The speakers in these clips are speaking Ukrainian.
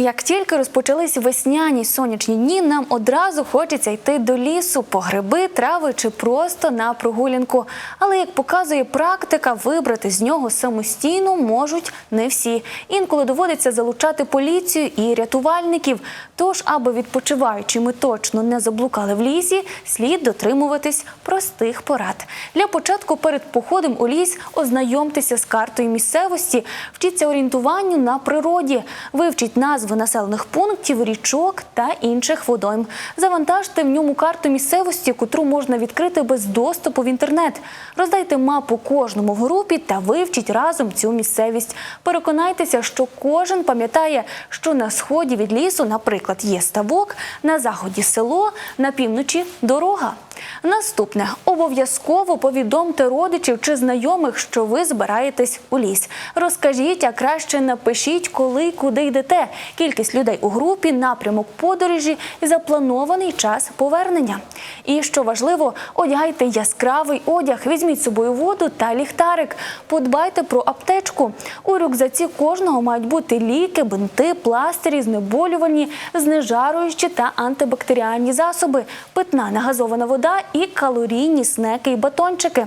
Як тільки розпочались весняні сонячні дні, нам одразу хочеться йти до лісу по гриби, трави чи просто на прогулянку. Але як показує практика, вибрати з нього самостійно можуть не всі. Інколи доводиться залучати поліцію і рятувальників. Тож, аби відпочиваючи, ми точно не заблукали в лісі, слід дотримуватись простих порад. Для початку перед походом у ліс ознайомтеся з картою місцевості, вчіться орієнтуванню на природі, вивчіть назви населених пунктів, річок та інших водойм. Завантажте в ньому карту місцевості, котру можна відкрити без доступу в інтернет. Роздайте мапу кожному в групі та вивчіть разом цю місцевість. Переконайтеся, що кожен пам'ятає, що на сході від лісу, наприклад, є ставок, на заході село, на півночі дорога. Наступне обов'язково повідомте родичів чи знайомих, що ви збираєтесь у ліс. Розкажіть, а краще напишіть, коли і куди йдете. Кількість людей у групі, напрямок подорожі і запланований час повернення. І що важливо, одягайте яскравий одяг, візьміть з собою воду та ліхтарик. Подбайте про аптечку. У рюкзаці кожного мають бути ліки, бинти, пластирі, знеболювальні, знежаруючі та антибактеріальні засоби, питна негазована вода і калорійні снеки і батончики.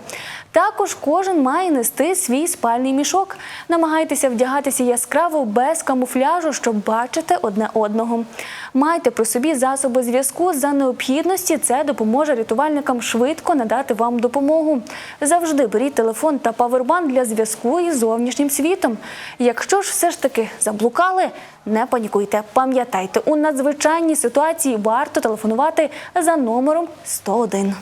Також кожен має нести свій спальний мішок. Намагайтеся вдягатися яскраво без камуфляжу, щоб бачити одне одного. Майте при собі засоби зв'язку за необхідності. Це допоможе рятувальникам швидко надати вам допомогу. Завжди беріть телефон та павербанк для зв'язку із зовнішнім світом. Якщо ж все ж таки заблукали, не панікуйте. Пам'ятайте, у надзвичайній ситуації варто телефонувати за номером 101.